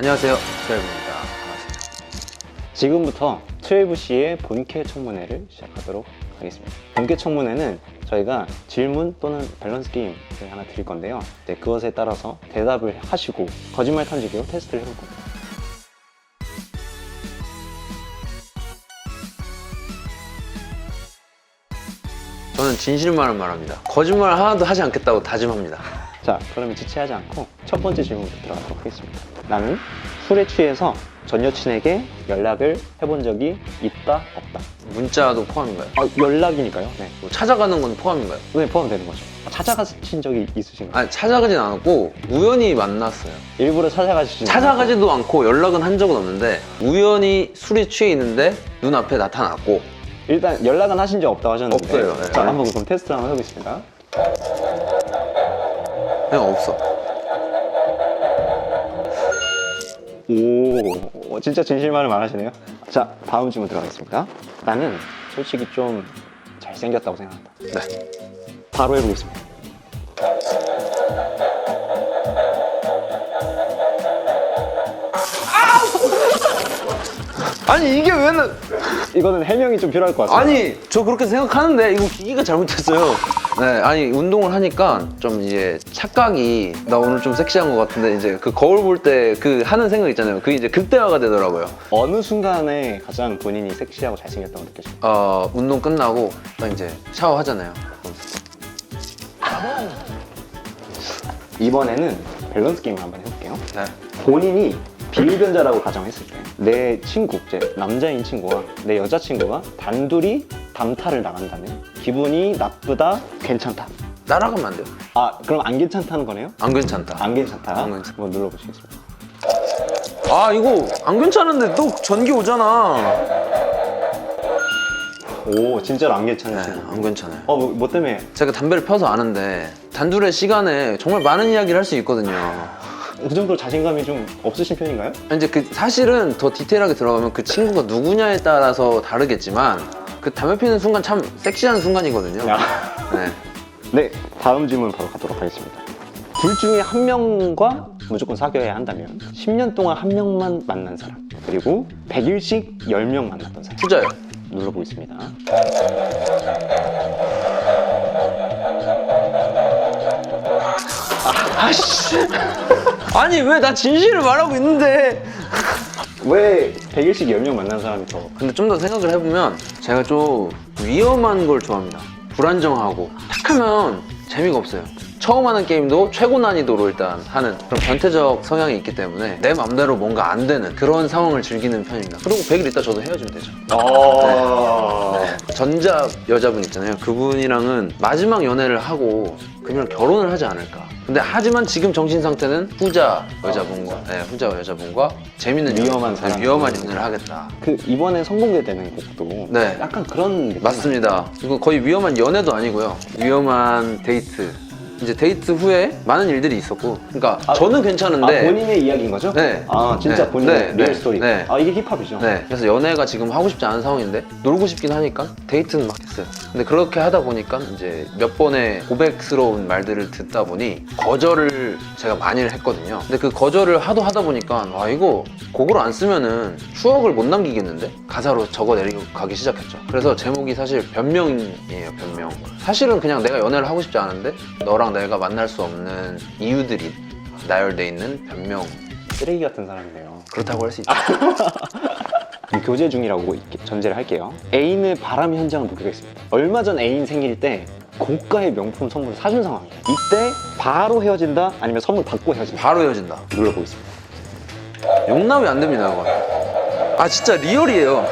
안녕하세요. 트웰브입니다. 반갑습니다. 지금부터 12C의 본캐 청문회를 시작하도록 하겠습니다. 본캐 청문회는 저희가 질문 또는 밸런스 게임을 하나 드릴 건데요. 네, 그것에 따라서 대답을 하시고 거짓말 탐지기로 테스트를 해볼 겁니다. 저는 진실만을 말합니다. 거짓말 하나도 하지 않겠다고 다짐합니다. 자, 그러면 지체하지 않고 첫 번째 질문부터 들어가도록 하겠습니다. 나는 술에 취해서 전 여친에게 연락을 해본 적이 있다, 없다. 문자도 포함인가요? 아, 연락이니까요. 네. 뭐 찾아가는 건 포함인가요? 네, 포함되는 거죠. 찾아가신 적이 있으신가요? 아니, 찾아가진 않았고 우연히 만났어요. 일부러 찾아가시지 찾아가지도 않고 연락은 한 적은 없는데 우연히 술이 취해 있는데 눈앞에 나타났고 일단 연락은 하신 적 없다고 하셨는데 없어요, 네. 자 한번 그럼 테스트를 한번 해보겠습니다 그냥 없어. 오 어, 진짜 진실만을 말하시네요. 자 다음 질문 들어가겠습니다. 나는 솔직히 좀 잘생겼다고 생각한다. 네. 바로 해보겠습니다. 아니 이게 왜 나... 이거는 해명이 좀 필요할 것 같아요. 아니 저 그렇게 생각하는데 이거 기기가 잘못했어요. 네, 아니 운동을 하니까 좀 이제 착각이 나 오늘 좀 섹시한 것 같은데 이제 그 거울 볼 때 그 하는 생각 있잖아요. 그게 이제 극대화가 되더라고요. 어느 순간에 가장 본인이 섹시하고 잘생겼다고 느껴집니까? 어 운동 끝나고 딱 이제 샤워하잖아요. 이번에는 밸런스 게임을 한번 해볼게요 네. 본인이 비흡연자라고 가정했을 때 내 친구, 제 남자인 친구와 내 여자친구가 단둘이 담타를 나간다면 기분이 나쁘다, 괜찮다. 따라가면 안 돼요. 아 그럼 안 괜찮다는 거네요? 안 괜찮다. 안 괜찮다. 안 괜찮다. 한번 눌러보시겠습니다. 아 이거 안 괜찮은데 또 전기 오잖아. 오 진짜로 안 네, 괜찮으시네. 안 괜찮아요. 어, 뭐, 뭐 때문에? 제가 담배를 펴서 아는데 단둘의 시간에 정말 많은 이야기를 할 수 있거든요. 그 정도로 자신감이 좀 없으신 편인가요? 이제 그 사실은 더 디테일하게 들어가면 그 친구가 누구냐에 따라서 다르겠지만 그 담배 피는 순간 참 섹시한 순간이거든요. 네. 네, 다음 질문 바로 가도록 하겠습니다. 둘 중에 한 명과 무조건 사귀어야 한다면 10년 동안 한 명만 만난 사람 그리고 100일씩 10명 만났던 사람 후자요. 눌러보겠습니다. 아씨. 아니 왜 나 진실을 말하고 있는데. 왜 100일씩 10명 만난 사람이 더 근데 좀 더 생각을 해보면 제가 좀 위험한 걸 좋아합니다. 불안정하고 탁하면 재미가 없어요. 처음 하는 게임도 최고 난이도로 일단 하는 그런 변태적 성향이 있기 때문에 내 맘대로 뭔가 안 되는 그런 상황을 즐기는 편입니다. 그리고 100일 있다 저도 헤어지면 되죠. 어... 전자 여자분 있잖아요. 그분이랑은 마지막 연애를 하고 그분이랑 결혼을 하지 않을까. 근데 하지만 지금 정신 상태는 후자 여자분과, 네, 후자 여자분과 재밌는 위험한 연- 사람. 네, 위험한 연애를 하겠다. 그 이번에 선공개되는 곡도 네. 약간 그런 느낌 맞습니다. 이거 거의 위험한 연애도 아니고요. 위험한 데이트. 이제 데이트 후에 많은 일들이 있었고, 그러니까 아, 저는 아, 괜찮은데, 본인의 이야기인 거죠? 네. 아 진짜 네. 본인의 네. 리얼 네. 스토리 네. 아 이게 힙합이죠? 네, 그래서 연애가 지금 하고 싶지 않은 상황인데 놀고 싶긴 하니까 데이트는 막 했어요. 근데 그렇게 하다 보니까 이제 몇 번의 고백스러운 말들을 듣다 보니 거절을 제가 많이 했거든요. 근데 그 거절을 하도 하다 보니까 와 이거 곡으로 안 쓰면은 추억을 못 남기겠는데 가사로 적어 내리고 가기 시작했죠. 그래서 제목 이 사실 변명이에요, 변명. 사실은 그냥 내가 연애를 하고 싶지 않은데 너랑 내가 만날 수 없는 이유들이 나열돼 있는 변명. 쓰레기 같은 사람이네요 그렇다고 할 수 있죠. 교제 중이라고 전제를 할게요 애인의 바람 현장을 목격했습니다 얼마 전 애인 생일 때 고가의 명품 선물을 사준 상황이에요 이때 바로 헤어진다 아니면 선물 받고 헤어진다 바로 헤어진다. 눌러보겠습니다 용납이 안 됩니다, 그건. 아, 진짜 리얼이에요.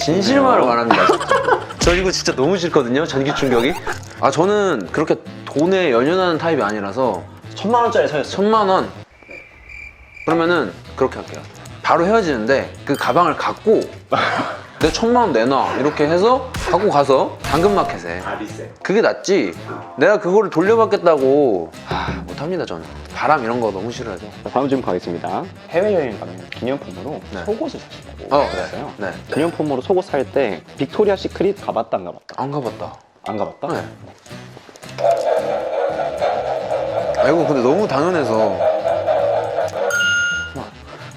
진실만을 말합니다. 저 이거 진짜 너무 싫거든요, 전기 충격이. 아, 저는 그렇게 돈에 연연하는 타입이 아니라서 천만 원짜리 사였어 천만 원. 그러면은 그렇게 할게요. 바로 헤어지는데 그 가방을 갖고 내 천만 원 내놔 이렇게 해서 갖고 가서 당근마켓에 그게 낫지. 내가 그거를 돌려받겠다고 하, 못합니다 저는. 바람 이런 거 너무 싫어해서. 다음 질문 가겠습니다 해외여행 가면 기념품으로 네. 속옷을 사신다고 어, 그랬어요 네. 기념품으로 속옷 살 때 빅토리아 시크릿 가봤다 안 가봤다? 안 가봤다. 안 가봤다? 네. 아 이거 근데 너무 당연해서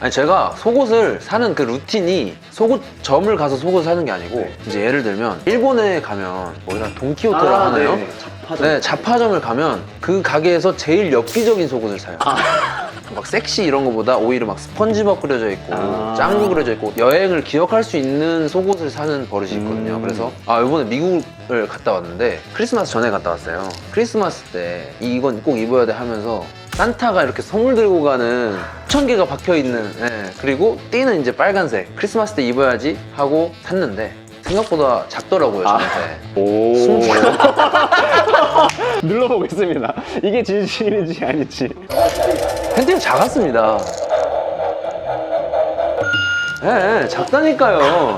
아니 제가 속옷을 사는 그 루틴이 속옷점을 가서 속옷을 사는 게 아니고 네. 이제 예를 들면 일본에 가면 뭐라 돈키호테라고 하나요? 자파점. 네, 자파점을 가면 그 가게에서 제일 엽기적인 속옷을 사요. 막 섹시 이런 거보다 오히려 막 스펀지밥 그려져 있고 아. 짱구 그려져 있고 여행을 기억할 수 있는 속옷을 사는 버릇이 있거든요. 음. 그래서 아 이번에 미국을 갔다 왔는데 크리스마스 전에 갔다 왔어요. 크리스마스 때 이건 꼭 입어야 돼 하면서 산타가 이렇게 선물 들고 가는 천 개가 박혀 있는 예, 그리고 띠는 이제 빨간색 크리스마스 때 입어야지 하고 샀는데 생각보다 작더라고요 아. 저한테. 오. 숨 눌러보겠습니다. 이게 진실인지 아닐지. 팬티가 작았습니다. 예, 예, 작다니까요.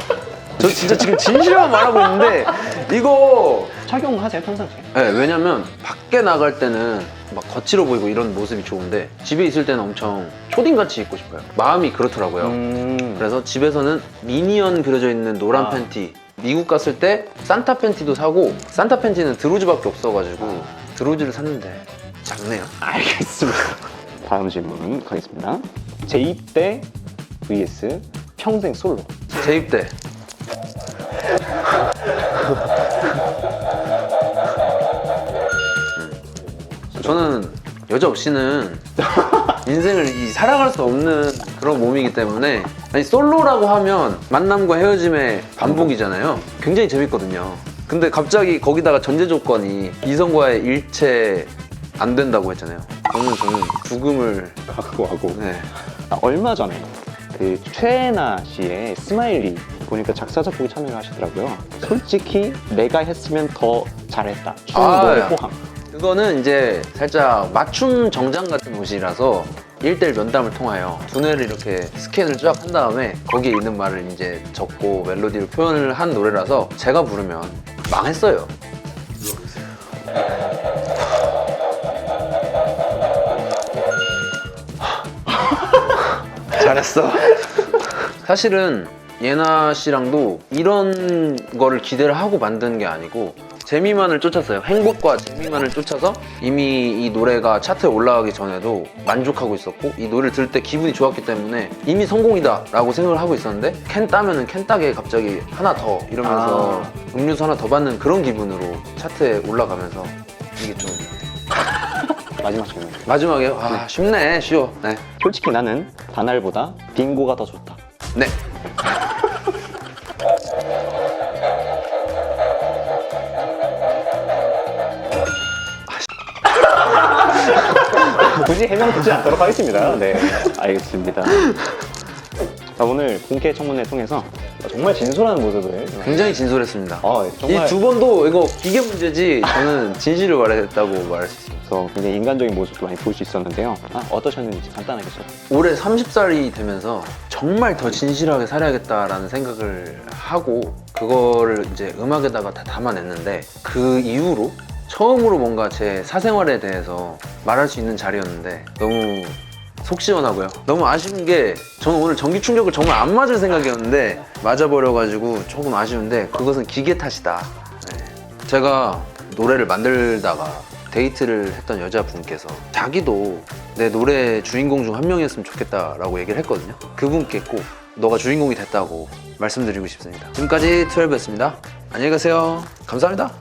저 진짜 지금 진실만 말하고 있는데 이거 착용하세요 평상시에? 예, 왜냐면 밖에 나갈 때는 막 거칠어 보이고 이런 모습이 좋은데 집에 있을 때는 엄청 초딩같이 입고 싶어요. 마음이 그렇더라고요. 음. 그래서 집에서는 미니언 그려져 있는 노란 아. 팬티 미국 갔을 때 산타 팬티도 사고 산타 팬티는 드로즈밖에 없어가지고 드로즈를 샀는데 작네요. 알겠습니다. 다음 질문 가겠습니다. 재입대 vs 평생 솔로. 재입 때 음. 저는 여자 없이는 인생을 이 살아갈 수 없는 그런 몸이기 때문에 아니 솔로라고 하면 만남과 헤어짐의 반복이잖아요. 굉장히 재밌거든요. 근데 갑자기 거기다가 전제 조건이 이성과의 일체 안 된다고 했잖아요. 저는 저는 죽음을 각오하고. 네. 아, 얼마 전에 그 최애나 씨의 스마일리 보니까 작사 작곡에 참여를 하시더라고요. 솔직히 내가 했으면 더 잘했다. 아, 충돌 야. 포함. 그거는 이제 살짝 맞춤 정장 같은 옷이라서 1대1 면담을 통하여 두뇌를 이렇게 스캔을 쫙 한 다음에 거기에 있는 말을 이제 적고 멜로디를 표현을 한 노래라서 제가 부르면 망했어요. 잘했어. 사실은 예나 씨랑도 이런 거를 기대를 하고 만든 게 아니고 재미만을 쫓았어요. 행복과 재미만을 쫓아서 이미 이 노래가 차트에 올라가기 전에도 만족하고 있었고 이 노래를 들을 때 기분이 좋았기 때문에 이미 성공이다 라고 생각을 하고 있었는데 캔 따면은 캔 따게 갑자기 하나 더 이러면서 아. 음료수 하나 더 받는 그런 기분으로 차트에 올라가면서 이게 좀 마지막 질문. 마지막에 아 쉽네 쉬워 네. 솔직히 나는 다날보다 빙고가 더 좋다. 네. 굳이 해명 듣지 않도록 하겠습니다. 네, 알겠습니다. 자, 오늘 본캐 청문회 통해서 정말 진솔한 모습을 굉장히 진솔했습니다. 아, 정말 이 두 번도 이거 기계 문제지 저는 진실을 말했다고 말할 수 있습니다. 그래서 굉장히 인간적인 모습도 많이 볼 수 있었는데요. 아, 어떠셨는지 간단하게 좀. 올해 30살이 되면서 정말 더 진실하게 살아야겠다라는 생각을 하고 그거를 이제 음악에다가 다 담아냈는데 그 이후로 처음으로 뭔가 제 사생활에 대해서 말할 수 있는 자리였는데 너무 속 시원하고요. 너무 아쉬운 게 저는 오늘 전기 충격을 정말 안 맞을 생각이었는데 맞아버려가지고 조금 아쉬운데 그것은 기계 탓이다. 네. 제가 노래를 만들다가 데이트를 했던 여자분께서 자기도 내 노래 주인공 중 한 명이었으면 좋겠다라고 얘기를 했거든요. 그분께 꼭 너가 주인공이 됐다고 말씀드리고 싶습니다. 지금까지 트웰브였습니다. 안녕히 가세요. 감사합니다.